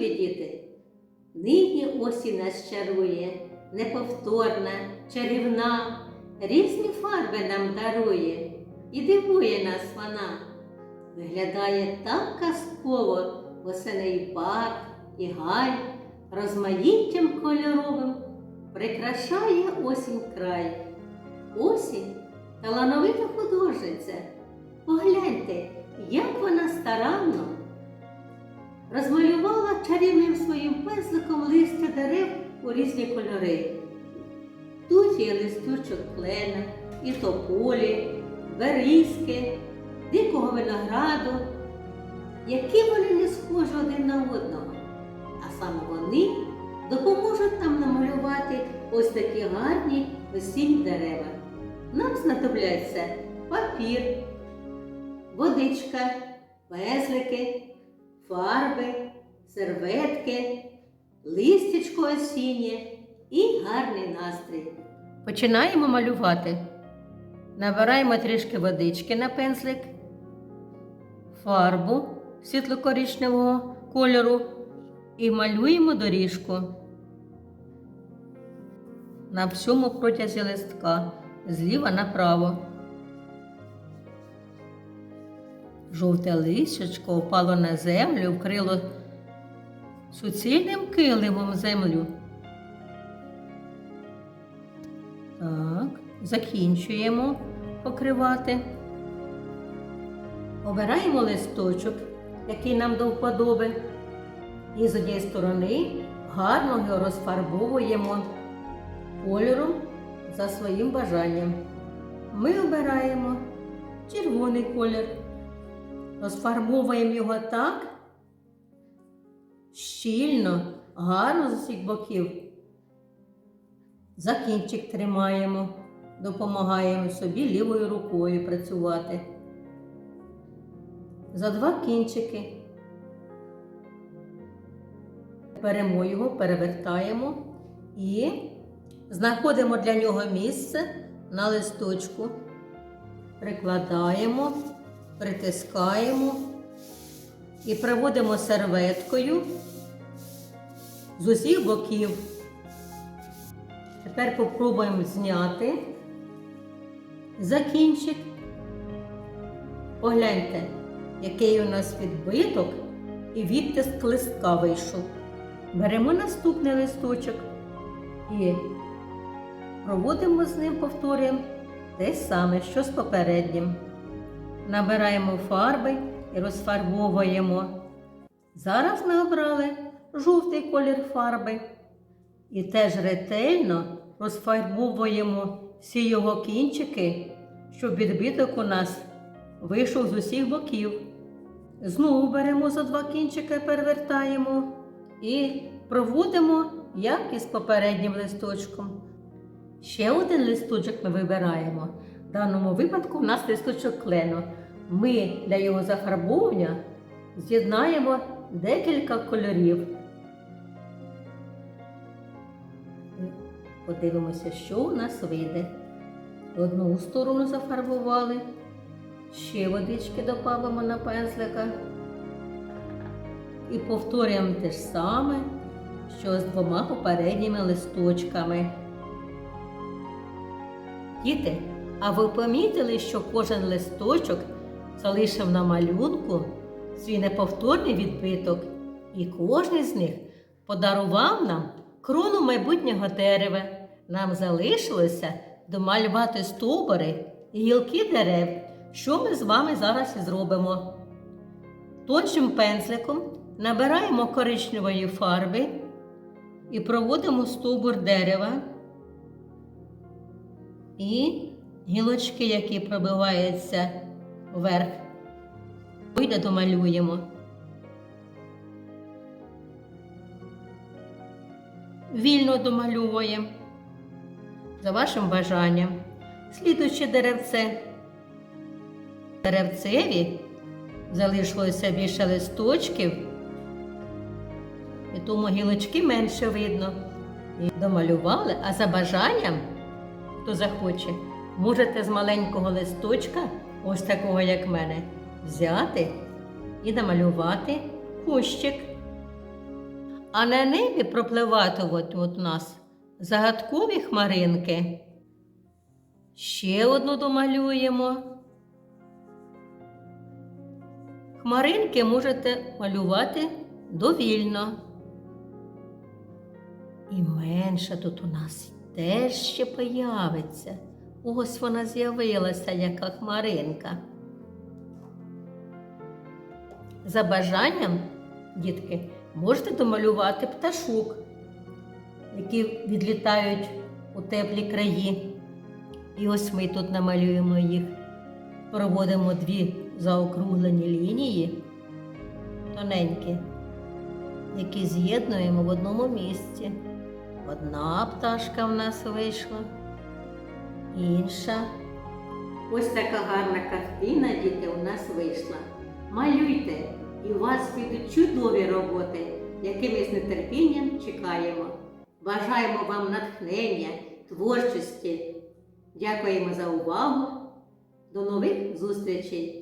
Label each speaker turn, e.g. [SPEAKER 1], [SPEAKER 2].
[SPEAKER 1] Любі! Нині осінь нас чарує, неповторна, чарівна, різні фарби нам дарує і дивує нас вона. Виглядає так казково восени парк і гай, розмаїттям кольоровим прикрашає осінь край. Осінь талановита художниця. Погляньте, як вона старанно розмалювала чарівним своїм пензликом листя дерев у різні кольори. Тут є листочок клена, і тополі, берізки, дикого винограду, які вони не схожі один на одного. А саме вони допоможуть нам намалювати ось такі гарні весільні дерева. Нам знадобляться папір, водичка, пезлики, фарби, серветки, листячко осіннє і гарний настрій. Починаємо малювати. Набираємо трішки водички на пензлик, фарбу світло-коричневого кольору і малюємо доріжку на всьому протязі листка зліва направо. Жовте листячко впало на землю, вкрило суцільним килимом землю. Так, закінчуємо покривати. Обираємо листочок, який нам до вподоби, і з однієї сторони гарно його розфарбовуємо кольором за своїм бажанням. Ми обираємо червоний колір. Розфарбовуємо його так щільно, гарно з усіх боків. За кінчик тримаємо, допомагаємо собі лівою рукою працювати. За два кінчики. Беремо його, перевертаємо і знаходимо для нього місце на листочку, прикладаємо притискаємо і проводимо серветкою з усіх боків. Тепер попробуємо зняти закінчик. Погляньте, який у нас відбиток і відтиск листка вийшов. Беремо наступний листочок і проводимо з ним, повторюємо те саме, що з попереднім. Набираємо фарби і розфарбовуємо. Зараз ми обрали жовтий колір фарби і теж ретельно розфарбовуємо всі його кінчики, щоб відбиток у нас вийшов з усіх боків. Знову беремо за два кінчики, перевертаємо і проводимо, як і з попереднім листочком. Ще один листочок ми вибираємо. В даному випадку в нас листочок клену. Ми для його зафарбовування з'єднаємо декілька кольорів. Подивимося, що у нас вийде. Одну сторону зафарбували, ще водички додамо на пензлика. І повторюємо те ж саме, що з двома попередніми листочками. Діти, а ви помітили, що кожен листочок залишив на малюнку свій неповторний відбиток, і кожен з них подарував нам крону майбутнього дерева. Нам залишилося домалювати стовбури і гілки дерев, що ми з вами зараз і зробимо. Тоншим пензликом набираємо коричневої фарби і проводимо стовбур дерева і гілочки, які пробиваються вверх. Вийде домалюємо. Вільно домалюємо. За вашим бажанням. Слідуюче деревце. Деревцеві залишилося більше листочків, і тому гілочки менше видно. І домалювали, а за бажанням, хто захоче, можете з маленького листочка, ось такого, як в мене, взяти і намалювати кущик. А на небі пропливатимуть у нас загадкові хмаринки. Ще одну домалюємо. Хмаринки можете малювати довільно. І менша тут у нас теж ще появиться. Ось вона з'явилася, яка хмаринка. За бажанням, дітки, можете домалювати пташок, які відлітають у теплі краї. І ось ми тут намалюємо їх. Проводимо дві заокруглені лінії, тоненькі, які з'єднуємо в одному місці. Одна пташка в нас вийшла, інша. Ось така гарна картина, діти, у нас вийшла. Малюйте, і у вас підуть чудові роботи, які ми з нетерпінням чекаємо. Бажаємо вам натхнення, творчості. Дякуємо за увагу. До нових зустрічей!